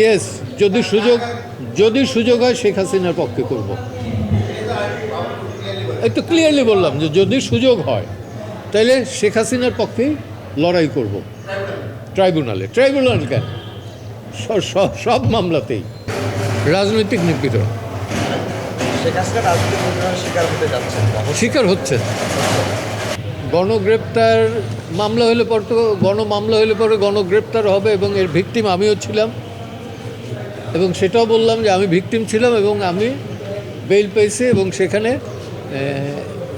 Yes যদি সুযোগ যদি সুযোগ হয় শেখ হাসিনার পক্ষে করব। একটু ক্লিয়ারলি বললাম যে যদি সুযোগ হয় তাহলে শেখ হাসিনার পক্ষেই লড়াই করব। ট্রাইব্যুনালে ট্রাইব্যুনাল কেন? সব মামলাতেই। রাজনৈতিক নিপীড়ন। শিকার হচ্ছে গণগ্রেপ্তার মামলা হলে পর তো গণ মামলা হলে পরে গণগ্রেপ্তার হবে এবং এর ভিকটিম আমিও ছিলাম। এবং সেটাও বললাম যে আমি ভিকটিম ছিলাম এবং আমি বেল পেয়েছি এবং সেখানে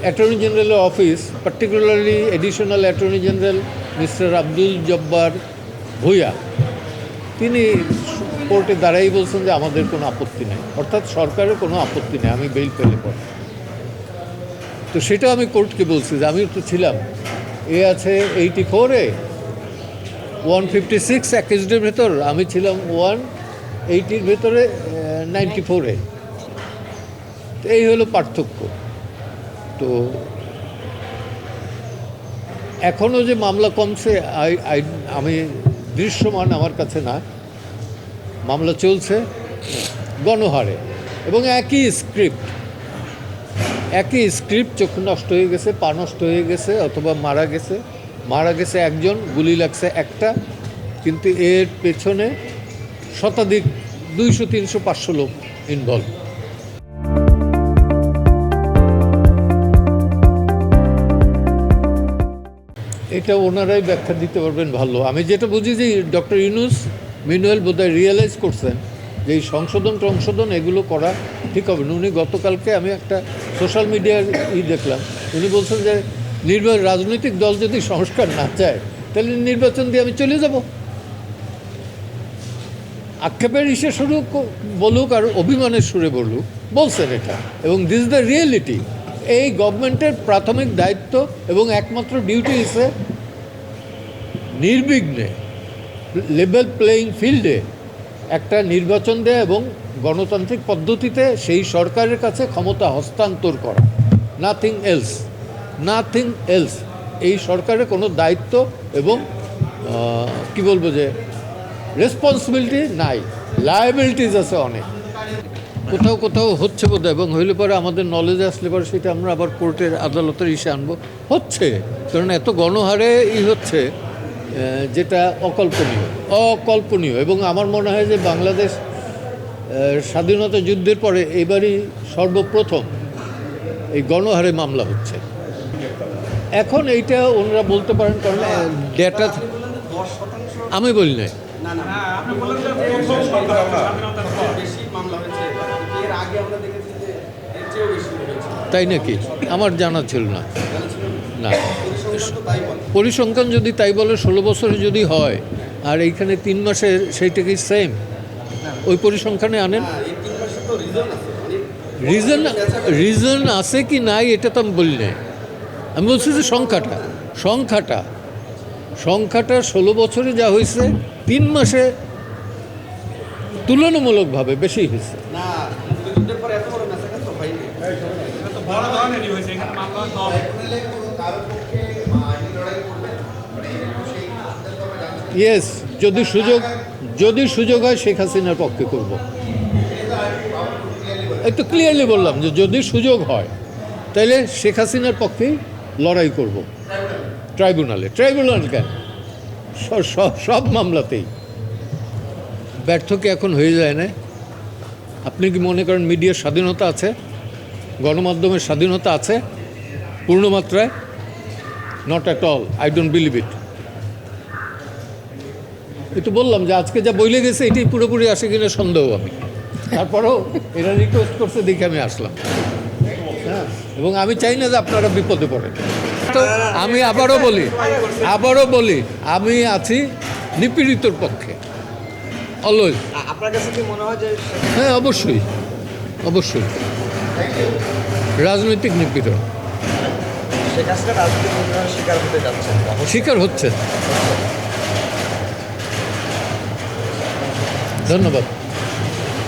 অ্যাটর্নি জেনারেলের office, particularly additional attorney general mister Abdul Jabbar Bhuiyan, তিনি কোর্টে দাঁড়াই বলছেন যে আমাদের কোনো আপত্তি নেই। অর্থাৎ সরকারের কোনো আপত্তি নেই, আমি বেল পেলে পরে। তো সেটা আমি কোর্টকে বলছি যে আমি তো ছিলাম। এ আছে এইটি ফোরে, ওয়ান ফিফটি সিক্স অ্যাকেজডের ভেতর। আমি ছিলাম ওয়ান এইটির ভেতরে নাইনটি ফোরে তো এই হলো পার্থক্য। তো এখনও যে মামলা কমছে আমি দৃশ্যমান আমার কাছে না। মামলা চলছে গণহারে। এবং একই স্ক্রিপ্ট একই স্ক্রিপ্ট চক্ষু নষ্ট হয়ে গেছে, পা নষ্ট হয়ে গেছে, অথবা মারা গেছে। মারা গেছে একজন, গুলি লাগছে একটা। কিন্তু এর পেছনে শতাধিক দুইশো, তিনশো, পাঁচশো লোক ইনভলভ এটা ওনারাই ব্যাখ্যা দিতে পারবেন ভালো। আমি যেটা বুঝি যে ডক্টর ইউনুস মিনুয়েল বোধহয় রিয়েলাইজ করছেন যে এই সংশোধন, টংশোধন এগুলো করা ঠিক হবে না। উনি গতকালকে আমি একটা সোশ্যাল মিডিয়ার ই দেখলাম। উনি বলছেন যে নির্বাচন রাজনৈতিক দল যদি সংস্কার না চায়, তাহলে নির্বাচন দিয়ে আমি চলে যাব। আক্ষেপের ইসে শুরু বলুক আর অভিমানের সুরে বলুক, বলছেন এটা। এবং দিস দ্য রিয়েলিটি এই গভর্নমেন্টের প্রাথমিক দায়িত্ব এবং একমাত্র ডিউটি হিসেবে নির্বিঘ্নে লেভেল প্লেয়িং ফিল্ডে একটা নির্বাচন দেয় এবং গণতান্ত্রিক পদ্ধতিতে সেই সরকারের কাছে ক্ষমতা হস্তান্তর করা। নাথিং এলস নাথিং এলস এই সরকারের কোনো দায়িত্ব এবং কি বলব যে রেসপন্সিবিলিটি নাই লায়াবিলিটিস আছে অনেক। কোথাও কোথাও হচ্ছে বোধ এবং হইলে পরে আমাদের নলেজে আসলে পরে সেটা আমরা আবার কোর্টের আদালতের ইসে আনব। হচ্ছে, কারণ এত গণহারে ই হচ্ছে যেটা অকল্পনীয়। অকল্পনীয়, এবং আমার মনে হয় যে বাংলাদেশ স্বাধীনতা যুদ্ধের পরে এবারই সর্বপ্রথম এই গণহারে মামলা হচ্ছে। এখন এইটা ওনারা বলতে পারেন, কারণ ডেটা আমি বলি নাই বেশি মামলা হয়েছে এর আগে আমরা দেখেছি যে এর চেয়েও বেশি হয়েছে। তাই নাকি? আমার জানা ছিল না। না? পরিসংখ্যান যদি তাই বলে ষোলো বছরে যদি হয় আর এইখানে তিন মাসের সেইটাকেই সেম ওই পরিসংখ্যানে আনেন? হ্যাঁ মাসে তো রিজন রিজন রিজন আছে কি নাই এটা তো আমি বলি নাই। আমি বলছি যে সংখ্যাটা সংখ্যাটা। সংখ্যাটা ষোলো বছরে যা হয়েছে তিন মাসে তুলনামূলকভাবে বেশি হয়েছে। ইয়েস যদি সুযোগ যদি সুযোগ হয় শেখ হাসিনার পক্ষে করব। একটু ক্লিয়ারলি বললাম যে যদি সুযোগ হয় তাহলে শেখ হাসিনার পক্ষেই লড়াই করব। ট্রাইব্যুনালে। ট্রাইব্যুনাল কেন? সব মামলাতেই। ব্যর্থ কি এখন হয়ে যায় না। আপনি কি মনে করেন মিডিয়ার স্বাধীনতা আছে? গণমাধ্যমের স্বাধীনতা আছে? পূর্ণমাত্রায়? Not at all I don't believe it একটু বললাম যে আজকে যা বইলে গেছে এটি পুরোপুরি আসে কিনা সন্দেহ আমি। তারপরেও এরা রিকোয়েস্ট করছে দেখে আমি আসলাম। হ্যাঁ। এবং আমি চাই না যে আপনারা বিপদে পড়েন। তো আমি আবারও বলি আবারও বলি আমি আছি নিপীড়িতর পক্ষে। অলওয়েজ। আপনার কাছে কি মনে হয় যে হ্যাঁ অবশ্যই। অবশ্যই। রাজনৈতিক নিপীড়ন। শিকার হচ্ছে ধন্যবাদ।